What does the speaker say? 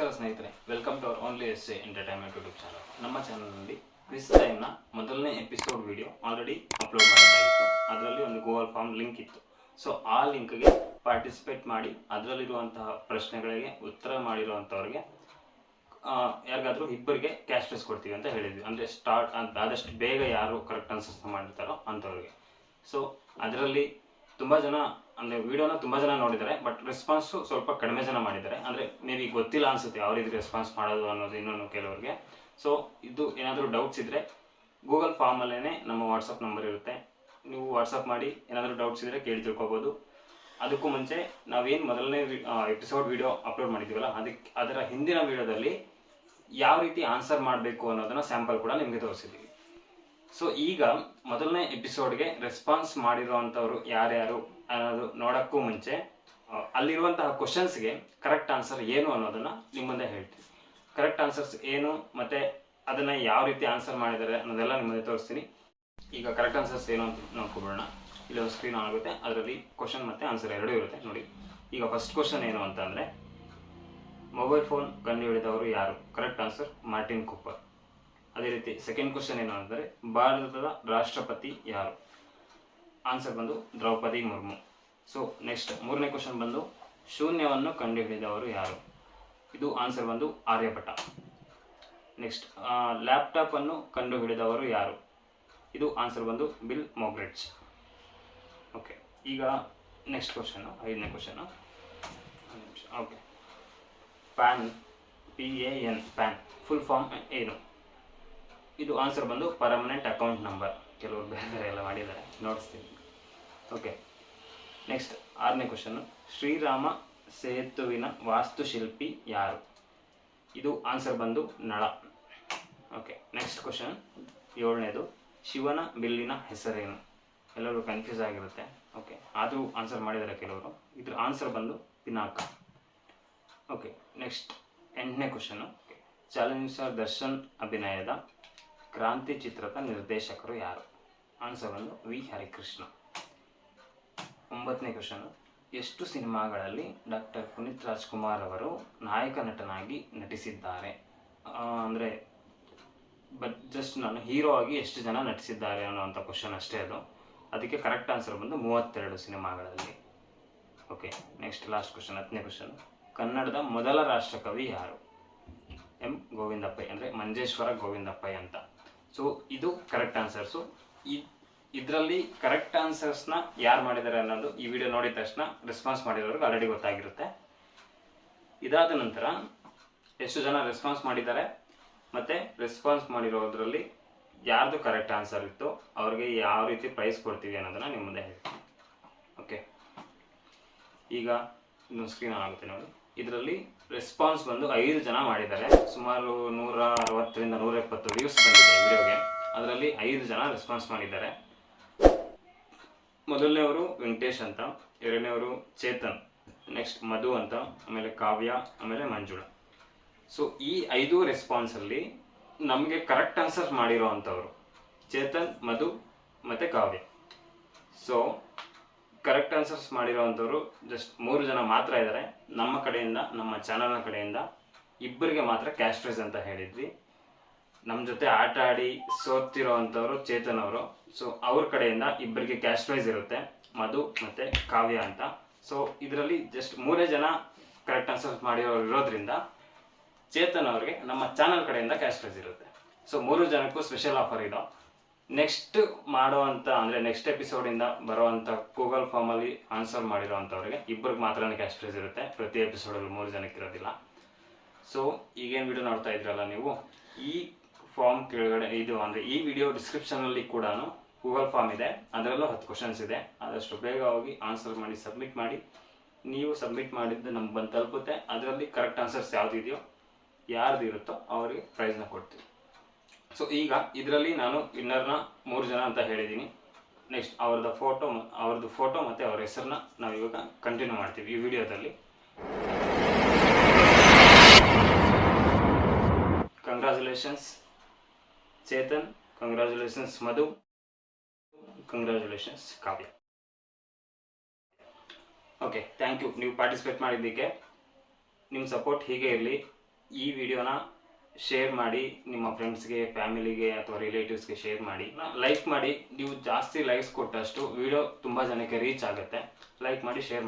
ನಮಸ್ಕಾರ ಸ್ನೇಹಿತರೆ welcome to our only S A entertainment YouTube channel ನಮ್ಮ ಚಾನಲ್ನಲ್ಲಿ ಕ್ರಿಸ್ ಟೈಮ್ನ ಮೊದಲನೇ ಎಪಿಸೋಡ್ ವಿಡಿಯೋ ಆಲ್ರೆಡಿ ಅಪ್ಲೋಡ್ ಮಾಡಿದ್ದಾಗಿತ್ತು. ಅದರಲ್ಲಿ ಒಂದು ಗೂಗಲ್ ಫಾರ್ಮ್ ಲಿಂಕ್ ಇತ್ತು. ಸೊ ಆ ಲಿಂಕ್ಗೆ ಪಾರ್ಟಿಸಿಪೇಟ್ ಮಾಡಿ, ಅದರಲ್ಲಿರುವಂತಹ ಪ್ರಶ್ನೆಗಳಿಗೆ ಉತ್ತರ ಮಾಡಿರುವಂಥವ್ರಿಗೆ ಯಾರಿಗಾದರೂ ಇಬ್ಬರಿಗೆ ಕ್ಯಾಶ್ ಪ್ರೈಸ್ ಕೊಡ್ತೀವಿ ಅಂತ ಹೇಳಿದ್ವಿ. ಅಂದರೆ ಸ್ಟಾರ್ಟ್ ಅಂತ ಆದಷ್ಟು ಬೇಗ ಯಾರು ಕರೆಕ್ಟ್ ಆನ್ಸರ್ಸ್ನ ಮಾಡಿರ್ತಾರೋ ಅಂಥವ್ರಿಗೆ. ಸೊ ಅದರಲ್ಲಿ ತುಂಬ ಜನ, ಅಂದರೆ ವಿಡಿಯೋನ ತುಂಬ ಜನ ನೋಡಿದ್ದಾರೆ ಬಟ್ ರೆಸ್ಪಾನ್ಸು ಸ್ವಲ್ಪ ಕಡಿಮೆ ಜನ ಮಾಡಿದ್ದಾರೆ. ಅಂದರೆ ಮೇ ಗೊತ್ತಿಲ್ಲ ಅನ್ಸುತ್ತೆ ಯಾವ ರೀತಿ ರೆಸ್ಪಾನ್ಸ್ ಮಾಡೋದು ಅನ್ನೋದು ಇನ್ನೊಂದು ಕೆಲವರಿಗೆ. ಸೊ ಇದು ಏನಾದರೂ ಡೌಟ್ಸ್ ಇದ್ದರೆ ಗೂಗಲ್ ಫಾರ್ಮಲ್ಲೇ ನಮ್ಮ ವಾಟ್ಸಪ್ ನಂಬರ್ ಇರುತ್ತೆ. ನೀವು ವಾಟ್ಸಪ್ ಮಾಡಿ ಏನಾದರೂ ಡೌಟ್ಸ್ ಇದ್ದರೆ ಕೇಳಿ ತಿಳ್ಕೊಬೋದು. ಅದಕ್ಕೂ ಮುಂಚೆ ನಾವೇನು ಮೊದಲನೇ ಎಪಿಸೋಡ್ ವಿಡಿಯೋ ಅಪ್ಲೋಡ್ ಮಾಡಿದ್ದೀವಲ್ಲ ಅದಕ್ಕೆ ಅದರ ಹಿಂದಿನ ವಿಡಿಯೋದಲ್ಲಿ ಯಾವ ರೀತಿ ಆನ್ಸರ್ ಮಾಡಬೇಕು ಅನ್ನೋದನ್ನ ಸ್ಯಾಂಪಲ್ ಕೂಡ ನಿಮಗೆ ತೋರಿಸಿದ್ದೀವಿ ಸೊ ಈಗ ಮೊದಲನೇ ಎಪಿಸೋಡ್ಗೆ ರೆಸ್ಪಾನ್ಸ್ ಮಾಡಿರುವಂಥವ್ರು ಯಾರ್ಯಾರು ಅನ್ನೋದು ನೋಡೋಕ್ಕೂ ಮುಂಚೆ ಅಲ್ಲಿರುವಂತಹ ಕ್ವಶನ್ಸ್ಗೆ ಕರೆಕ್ಟ್ ಆನ್ಸರ್ ಏನು ಅನ್ನೋದನ್ನ ನಿಮ್ಮ ಮುಂದೆ ಹೇಳ್ತೀನಿ. ಕರೆಕ್ಟ್ ಆನ್ಸರ್ಸ್ ಏನು ಮತ್ತೆ ಅದನ್ನ ಯಾವ ರೀತಿ ಆನ್ಸರ್ ಮಾಡಿದ್ದಾರೆ ಅನ್ನೋದೆಲ್ಲ ನಿಮ್ಮ ಮುಂದೆ ತೋರಿಸ್ತೀನಿ. ಈಗ ಕರೆಕ್ಟ್ ಆನ್ಸರ್ಸ್ ಏನು ಅಂತ ನೋಡ್ಕೊಬಿಡೋಣ ಇಲ್ಲಿ ಒಂದು ಸ್ಕ್ರೀನ್ ಆಗುತ್ತೆ. ಅದರಲ್ಲಿ ಕ್ವಶನ್ ಮತ್ತೆ ಆನ್ಸರ್ ಎರಡೂ ಇರುತ್ತೆ. ನೋಡಿ. ಈಗ ಫಸ್ಟ್ ಕ್ವಶನ್ ಏನು ಅಂತ ಅಂದ್ರೆ ಮೊಬೈಲ್ ಫೋನ್ ಕಂಡುಹಿಡಿದವರು ಯಾರು? ಕರೆಕ್ಟ್ ಆನ್ಸರ್ ಮಾರ್ಟಿನ್ ಕೂಪರ್ ಅದೇ ರೀತಿ ಸೆಕೆಂಡ್ ಕ್ವಶನ್ ಏನು ಅಂದರೆ, ಭಾರತದ ರಾಷ್ಟ್ರಪತಿ ಯಾರು? ಆನ್ಸರ್ ಬಂದು ದ್ರೌಪದಿ ಮುರ್ಮು. ಸೊ ನೆಕ್ಸ್ಟ್ ಮೂರನೇ ಕ್ವಶನ್ ಬಂದು, ಶೂನ್ಯವನ್ನು ಕಂಡುಹಿಡಿದವರು ಯಾರು? ಇದು ಆನ್ಸರ್ ಬಂದು ಆರ್ಯಭಟ ನೆಕ್ಸ್ಟ್ ಲ್ಯಾಪ್ಟಾಪನ್ನು ಕಂಡುಹಿಡಿದವರು ಯಾರು? ಇದು ಆನ್ಸರ್ ಬಂದು ಬಿಲ್ ಮೊಗ್ರೆಟ್ಸ್ ಓಕೆ ಈಗ ನೆಕ್ಸ್ಟ್ ಕ್ವಶನ್ ಐದನೇ question okay PAN P A N PAN full form ಏನು? ಇದು ಆನ್ಸರ್ ಬಂದು ಪರ್ಮನೆಂಟ್ ಅಕೌಂಟ್ ನಂಬರ್ ಕೆಲವರು ಬೇರೆ ಬೇರೆ ಎಲ್ಲ ಮಾಡಿದ್ದಾರೆ. ನೋಡಿಸ್ತೀನಿ. ಓಕೆ ನೆಕ್ಸ್ಟ್ ಆರನೇ ಕ್ವಶನ್ ಶ್ರೀರಾಮ ಸೇತುವಿನ ವಾಸ್ತುಶಿಲ್ಪಿ ಯಾರು? ಇದು ಆನ್ಸರ್ ಬಂದು ನಳ. ಓಕೆ ನೆಕ್ಸ್ಟ್ ಕ್ವಶನ್ ಏಳನೇದು. ಶಿವನ ಬಿಲ್ಲಿನ ಹೆಸರೇನು? ಎಲ್ಲರೂ ಕನ್ಫ್ಯೂಸ್ ಆಗಿರುತ್ತೆ. ಓಕೆ ಆದರೂ ಆನ್ಸರ್ ಮಾಡಿದ್ದಾರೆ ಕೆಲವರು. ಇದ್ರ ಆನ್ಸರ್ ಬಂದು ಪಿನಾಕ. ಓಕೆ ನೆಕ್ಸ್ಟ್ ಎಂಟನೇ ಕ್ವಶನ್ ಚಾಲೆಂಜ್ ಸ್ಟಾರ್ ದರ್ಶನ್ ಅಭಿನಯದ ಕ್ರಾಂತಿ ಚಿತ್ರದ ನಿರ್ದೇಶಕರು ಯಾರು? ಆನ್ಸರ್ ಬಂದು ವಿ. ಹರಿಕೃಷ್ಣ. ಒಂಬತ್ತನೇ ಕ್ವಶನ್. ಎಷ್ಟು ಸಿನಿಮಾಗಳಲ್ಲಿ ಡಾಕ್ಟರ್ ಪುನೀತ್ ರಾಜ್ಕುಮಾರ್ ಅವರು ನಾಯಕ ನಟನಾಗಿ ನಟಿಸಿದ್ದಾರೆ? ಅಂದರೆ, ಬಟ್ ಜಸ್ಟ್ ನಾನು ಹೀರೋ ಆಗಿ ಎಷ್ಟು ಜನ ನಟಿಸಿದ್ದಾರೆ ಅನ್ನೋವಂಥ ಕ್ವಶನ್ ಅಷ್ಟೇ ಅದು. ಅದಕ್ಕೆ ಕರೆಕ್ಟ್ ಆನ್ಸರ್ ಬಂದು ಮೂವತ್ತೆರಡು ಸಿನಿಮಾಗಳಲ್ಲಿ. ಓಕೆ, ನೆಕ್ಸ್ಟ್ ಲಾಸ್ಟ್ ಕ್ವಶನ್, ಹತ್ತನೇ ಕ್ವಶನ್. ಕನ್ನಡದ ಮೊದಲ ರಾಷ್ಟ್ರಕವಿ ಯಾರು? ಎಂ. ಗೋವಿಂದಪ್ಪೈ, ಅಂದರೆ ಮಂಜೇಶ್ವರ ಗೋವಿಂದಪ್ಪೈ ಅಂತ. ಸೊ ಇದು ಕರೆಕ್ಟ್ ಆನ್ಸರ್ಸು ಇದರಲ್ಲಿ ಕರೆಕ್ಟ್ ಆನ್ಸರ್ಸ್ನ ಯಾರು ಮಾಡಿದ್ದಾರೆ ಅನ್ನೋದು ಈ ವಿಡಿಯೋ ನೋಡಿದ ತಕ್ಷಣ ರೆಸ್ಪಾನ್ಸ್ ಮಾಡಿರೋರಿಗೆ ಆಲ್ರೆಡಿ ಗೊತ್ತಾಗಿರುತ್ತೆ. ಇದಾದ ನಂತರ ಎಷ್ಟು ಜನ ರೆಸ್ಪಾನ್ಸ್ ಮಾಡಿದ್ದಾರೆ ಮತ್ತೆ ರೆಸ್ಪಾನ್ಸ್ ಮಾಡಿರೋದ್ರಲ್ಲಿ ಯಾರ್ದು ಕರೆಕ್ಟ್ ಆನ್ಸರ್ ಇತ್ತು, ಅವ್ರಿಗೆ ಯಾವ ರೀತಿ ಪ್ರೈಸ್ ಕೊಡ್ತೀವಿ ಅನ್ನೋದನ್ನ ನಿಮ್ಮ ಮುಂದೆ ಹೇಳ್ತೀನಿ. ಓಕೆ ಈಗ ಇನ್ನೊಂದು ಸ್ಕ್ರೀನ್ ಆಗುತ್ತೆ ನೋಡಿ. ಇದರಲ್ಲಿ ರೆಸ್ಪಾನ್ಸ್ ಬಂದು ಐದು ಜನ ಮಾಡಿದ್ದಾರೆ. ಸುಮಾರು ನೂರ ಅರವತ್ತರಿಂದ ನೂರ ಎಪ್ಪತ್ತು ವ್ಯೂಸ್ ಬಂದಿದೆ ವಿಡಿಯೋಗೆ ಅದರಲ್ಲಿ ಐದು ಜನ ರೆಸ್ಪಾನ್ಸ್ ಮಾಡಿದ್ದಾರೆ. ಮೊದಲನೇವರು ವೆಂಕಟೇಶ್ ಅಂತ ಎರಡನೇವರು ಚೇತನ್ ನೆಕ್ಸ್ಟ್ ಮಧು ಅಂತ, ಆಮೇಲೆ ಕಾವ್ಯ, ಆಮೇಲೆ ಮಂಜುಳ. ಸೊ ಈ ಐದು ರೆಸ್ಪಾನ್ಸಲ್ಲಿ ನಮಗೆ ಕರೆಕ್ಟ್ ಆನ್ಸರ್ ಮಾಡಿರೋ ಅಂಥವ್ರು ಚೇತನ್, ಮಧು, ಮತ್ತು ಕಾವ್ಯ. ಸೊ ಕರೆಕ್ಟ್ ಆನ್ಸರ್ಸ್ ಮಾಡಿರೋ ಅಂಥವ್ರು ಜಸ್ಟ್ ಮೂರು ಜನ ಮಾತ್ರ ಇದ್ದಾರೆ. ನಮ್ಮ ಕಡೆಯಿಂದ, ನಮ್ಮ ಚಾನಲ್ನ ಕಡೆಯಿಂದ ಇಬ್ಬರಿಗೆ ಮಾತ್ರ ಕ್ಯಾಶ್ ಪ್ರೈಸ್ ಅಂತ ಹೇಳಿದ್ವಿ. ನಮ್ಮ ಜೊತೆ ಆಟ ಆಡಿ ಸೋತಿರೋವಂಥವ್ರು ಚೇತನ್ ಅವರು. ಸೊ ಅವ್ರ ಕಡೆಯಿಂದ ಇಬ್ಬರಿಗೆ ಕ್ಯಾಶ್ ಪ್ರೈಸ್ ಇರುತ್ತೆ. ಮಧು ಮತ್ತು ಕಾವ್ಯ ಅಂತ. ಸೊ ಇದರಲ್ಲಿ ಜಸ್ಟ್ ಮೂರೇ ಜನ ಕರೆಕ್ಟ್ ಆನ್ಸರ್ಸ್ ಮಾಡಿರೋರು ಇರೋದ್ರಿಂದ ಚೇತನ್ ಅವ್ರಿಗೆ ನಮ್ಮ ಚಾನಲ್ ಕಡೆಯಿಂದ ಕ್ಯಾಶ್ ಪ್ರೈಸ್ ಇರುತ್ತೆ. ಸೊ ಮೂರು ಜನಕ್ಕೂ ಸ್ಪೆಷಲ್ ಆಫರ್ ಇದು. ನೆಕ್ಸ್ಟ್ ಮಾಡುವಂಥ ಅಂದರೆ ನೆಕ್ಸ್ಟ್ ಎಪಿಸೋಡಿಂದ ಬರುವಂಥ ಗೂಗಲ್ ಫಾರ್ಮಲ್ಲಿ ಆನ್ಸರ್ ಮಾಡಿರೋವಂಥವ್ರಿಗೆ ಇಬ್ಬರಿಗೆ ಮಾತ್ರ ಕ್ಯಾಶ್ ಪ್ರೈಸ್ ಇರುತ್ತೆ. ಪ್ರತಿ ಎಪಿಸೋಡಲ್ಲಿ ಮೂರು ಜನಕ್ಕೆ ಇರೋದಿಲ್ಲ. ಸೊ ಈಗೇನು ವಿಡಿಯೋ ನೋಡ್ತಾ ಇದ್ರಲ್ಲ ನೀವು, ಈ ಫಾರ್ಮ್ ಕೆಳಗಡೆ, ಇದು ಅಂದರೆ ಈ ವಿಡಿಯೋ ಡಿಸ್ಕ್ರಿಪ್ಷನಲ್ಲಿ ಕೂಡ ಗೂಗಲ್ ಫಾರ್ಮ್ ಇದೆ. ಅದರಲ್ಲೂ ಹತ್ತು ಕ್ವಶನ್ಸ್ ಇದೆ. ಆದಷ್ಟು ಬೇಗ ಹೋಗಿ ಆನ್ಸರ್ ಮಾಡಿ ಸಬ್ಮಿಟ್ ಮಾಡಿ. ನೀವು ಸಬ್ಮಿಟ್ ಮಾಡಿದ್ದು ನಮ್ಗೆ ಬಂದು ತಲುಪುತ್ತೆ. ಅದರಲ್ಲಿ ಕರೆಕ್ಟ್ ಆನ್ಸರ್ಸ್ ಯಾವುದಿದೆಯೋ, ಯಾರ್ದು ಇರುತ್ತೋ ಅವರಿಗೆ ಪ್ರೈಸ್ನ ಕೊಡ್ತೀವಿ. ಸೊ ಈಗ ಇದರಲ್ಲಿ ನಾನು ವಿನ್ನರ್ನ ಮೂರು ಜನ ಅಂತ ಹೇಳಿದ್ದೀನಿ ನೆಕ್ಸ್ಟ್ ಅವ್ರದ್ದು ಫೋಟೋ ಅವ್ರದ್ದು ಫೋಟೋ ಮತ್ತು ಅವ್ರ ಹೆಸರನ್ನ ನಾವು ಇವಾಗ ಕಂಟಿನ್ಯೂ ಮಾಡ್ತೀವಿ ಈ ವಿಡಿಯೋದಲ್ಲಿ congratulations Chetan congratulations Madhu congratulations Kavya okay thank you ನೀವು ಪಾರ್ಟಿಸಿಪೇಟ್ ಮಾಡಿದ್ದಕ್ಕೆ, ನಿಮ್ಮ ಸಪೋರ್ಟ್ ಹೀಗೆ ಇರಲಿ. ಈ ವಿಡಿಯೋನ ಶೇರ್ ಮಾಡಿ, ನಿಮ್ಮ ಫ್ರೆಂಡ್ಸ್ಗೆ ಫ್ಯಾಮಿಲಿಗೆ ಅಥವಾ ರಿಲೇಟಿವ್ಸ್ಗೆ ಶೇರ್ ಮಾಡಿ. ಲೈಕ್ ಮಾಡಿ, ನೀವು ಜಾಸ್ತಿ ಲೈಕ್ಸ್ ಕೊಟ್ಟಷ್ಟು ವಿಡಿಯೋ ತುಂಬ ಜನಕ್ಕೆ ರೀಚ್ ಆಗುತ್ತೆ. ಲೈಕ್ ಮಾಡಿ ಶೇರ್